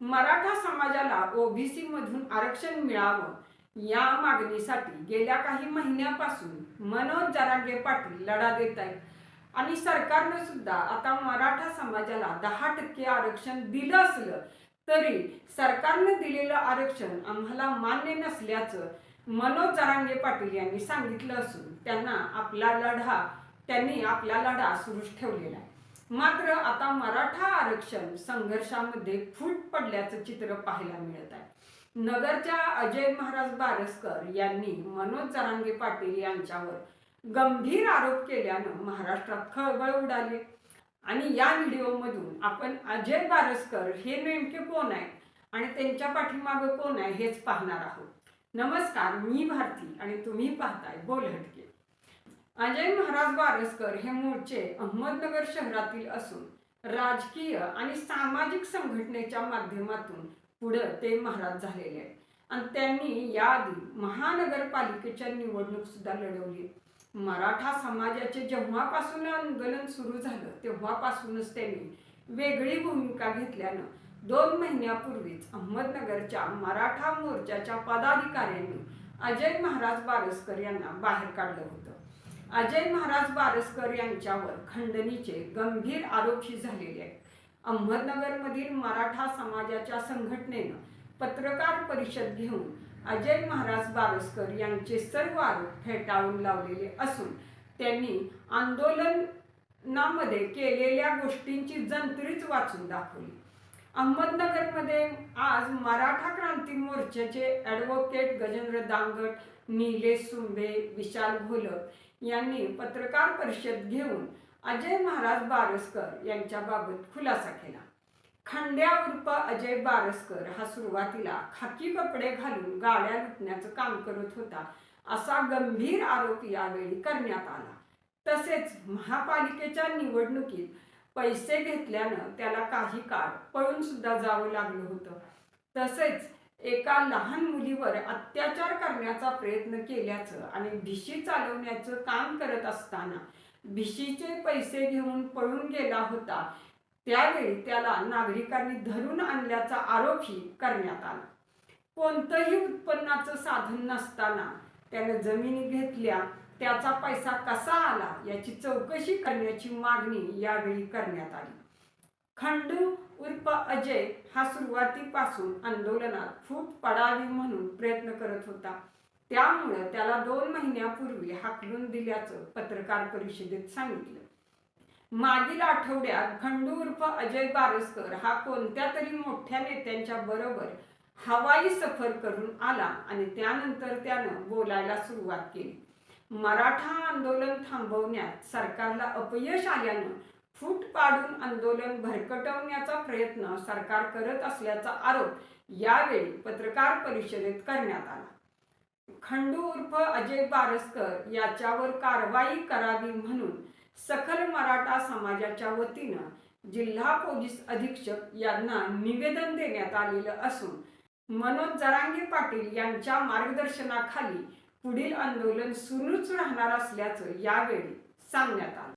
मराठा समाजाला ओबीसी मधून आरक्षण मिळावं या मागणीसाठी गेल्या काही महिन्यापासून मनोज जरांगे पाटील लढा देत आहेत. आणि सरकारनं सुद्धा आता मराठा समाजाला दहा टक्के आरक्षण दिलं असलं तरी सरकारनं दिलेलं आरक्षण आम्हाला मान्य नसल्याचं मनोज जरांगे पाटील यांनी सांगितलं असून त्यांना आपला लढा त्यांनी आपला लढा सुरूच ठेवलेला आहे. मात्र आता मराठा आरक्षण संघर्षामध्ये फूट पडल्याचं चित्र पाहायला मिळत आहे. नगरच्या अजय महाराज बारसकर यांनी मनोज जरांगे पाटील यांच्यावर गंभीर आरोप केल्यानं महाराष्ट्रात खळबळ उडाली. आणि या व्हिडिओमधून आपण अजय बारसकर हे नेमके कोण आहे आणि त्यांच्या पाठीमागं कोण आहे हेच पाहणार आहोत. नमस्कार मी भारती आणि तुम्ही पाहताय बोल हटके अजय महाराज बारसकर हे मूळचे अहमदनगर शहरातील असून राजकीय आणि सामाजिक संघटनेच्या माध्यमातून पुढं ते महाराज झालेले आहेत. आणि त्यांनी याआधी महानगरपालिकेच्या निवडणूक सुद्धा लढवली. मराठा समाजाचे जेव्हापासून आंदोलन सुरू झालं तेव्हापासूनच त्यांनी वेगळी भूमिका घेतल्यानं दोन महिन्यापूर्वीच अहमदनगरच्या मराठा मोर्चाच्या पदाधिकाऱ्यांनी अजय महाराज बारसकर यांना बाहेर काढलं होतं. अजय महाराज बारसकर यांच्यावर खंडणीचे गंभीर आरोपी झालेले आहेत. अहमदनगरमधील मराठा समाजाच्या संघटनेनं पत्रकार परिषद घेऊन अजय महाराज बारसकर यांचे सर्व आरोप फेटाळून लावलेले असून त्यांनी आंदोलनामध्ये केलेल्या गोष्टींची जंत्रीच वाचून दाखवली. अहमदनगरमध्ये आज मराठा क्रांती मोर्चाचे ॲडव्होकेट गजेंद्र दांगट निलेश सुंबे विशाल घोलप यांनी पत्रकार परिषद घेऊन अजय महाराज बारसकर यांच्याबाबत खुलासा केला. खंड्या उर्फ अजय बारसकर हा सुरुवातीला खाकी कपडे घालून गाड्या लुटण्याचं काम करत होता असा गंभीर आरोप यावेळी करण्यात आला. तसेच महापालिकेच्या निवडणुकीत पैसे घेतल्यानं त्याला काही काळ पळून सुद्धा जावं लागलं होतं. तसेच एका लहान मुलीवर अत्याचार करण्याचा प्रयत्न केल्याचं आणि भिशी चालवण्याचं काम करत असताना भिशीचे पैसे घेऊन पळून गेला होता त्यावेळी त्याला नागरिकांनी धरून आणल्याचा आरोपही करण्यात आला. कोणतंही उत्पन्नाचं साधन नसताना त्यानं जमिनी घेतल्या त्याचा पैसा कसा आला याची चौकशी करण्याची मागणी यावेळी करण्यात आली. खंडू उर्फ अजय हा सुरुवातीपासून आंदोलनात फूट पडावी म्हणून प्रयत्न करत होता. त्यामुळं त्याला दोन महिन्यापूर्वी हाकलून दिल्याचं पत्रकार परिषदेत सांगितलं. मागील आठवड्यात खंडू उर्फ अजय बारसकर हा कोणत्या तरी मोठ्या नेत्यांच्या बरोबर हवाई सफर करून आला आणि त्यानंतर त्यानं बोलायला सुरुवात केली. मराठा आंदोलन थांबवण्यात सरकारला अपयश आल्यानं फूट पाडून आंदोलन भरकटवण्याचा प्रयत्न सरकार करत असल्याचा आरोप यावेळी पत्रकार परिषदेत करण्यात आला. खंडू उर्फ अजय बारसकर याच्यावर कारवाई करावी म्हणून सखल मराठा समाजाच्या वतीनं जिल्हा पोलीस अधीक्षक यांना निवेदन देण्यात आलेलं असून मनोज जरांगे पाटील यांच्या मार्गदर्शनाखाली पुढील आंदोलन सुरूच राहणार असल्याचं यावेळी सांगण्यात आलं.